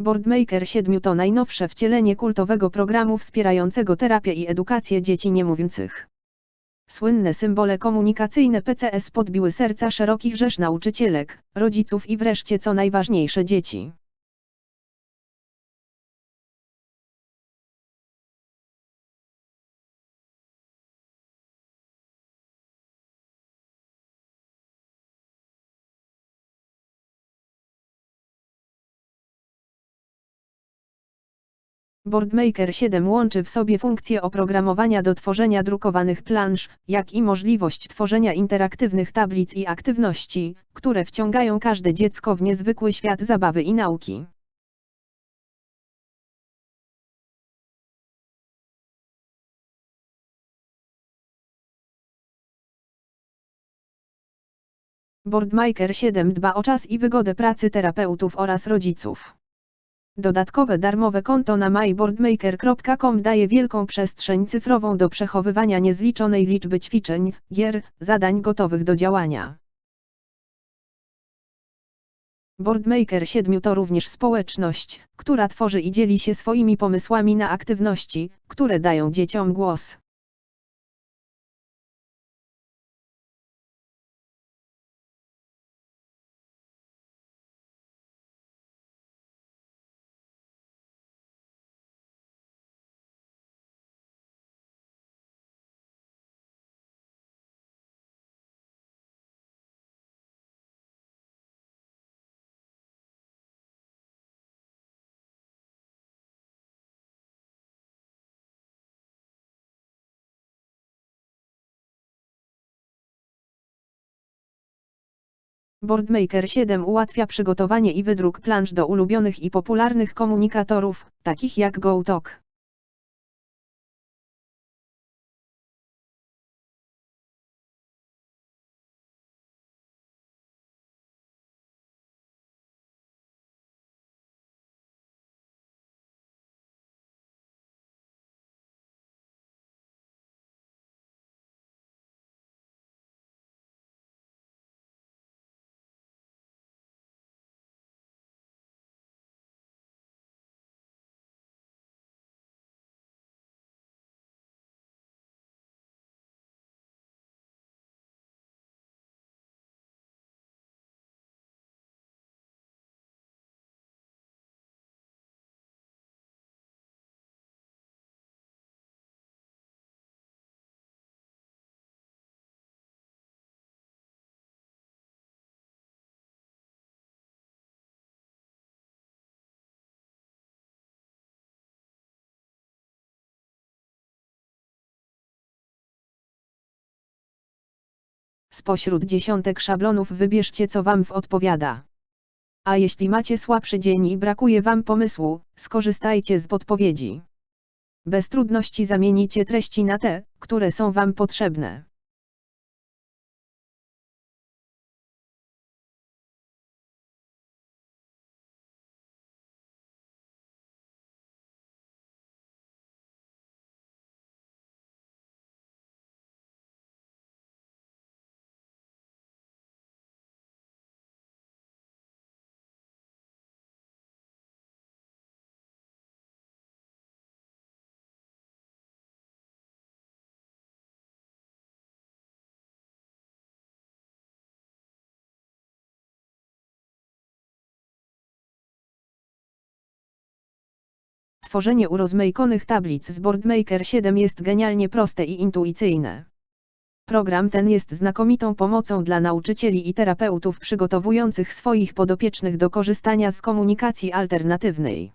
Boardmaker 7 to najnowsze wcielenie kultowego programu wspierającego terapię i edukację dzieci niemówiących. Słynne symbole komunikacyjne PCS podbiły serca szerokich rzesz nauczycielek, rodziców i wreszcie co najważniejsze dzieci. Boardmaker 7 łączy w sobie funkcję oprogramowania do tworzenia drukowanych plansz, jak i możliwość tworzenia interaktywnych tablic i aktywności, które wciągają każde dziecko w niezwykły świat zabawy i nauki. Boardmaker 7 dba o czas i wygodę pracy terapeutów oraz rodziców. Dodatkowe darmowe konto na myboardmaker.com daje wielką przestrzeń cyfrową do przechowywania niezliczonej liczby ćwiczeń, gier, zadań gotowych do działania. Boardmaker 7 to również społeczność, która tworzy i dzieli się swoimi pomysłami na aktywności, które dają dzieciom głos. Boardmaker 7 ułatwia przygotowanie i wydruk plansz do ulubionych i popularnych komunikatorów, takich jak GoTalk. Spośród dziesiątek szablonów wybierzcie co Wam w odpowiada. A jeśli macie słabszy dzień i brakuje Wam pomysłu, skorzystajcie z podpowiedzi. Bez trudności zamienicie treści na te, które są Wam potrzebne. Tworzenie urozmaikonych tablic z Boardmaker 7 jest genialnie proste i intuicyjne. Program ten jest znakomitą pomocą dla nauczycieli i terapeutów przygotowujących swoich podopiecznych do korzystania z komunikacji alternatywnej.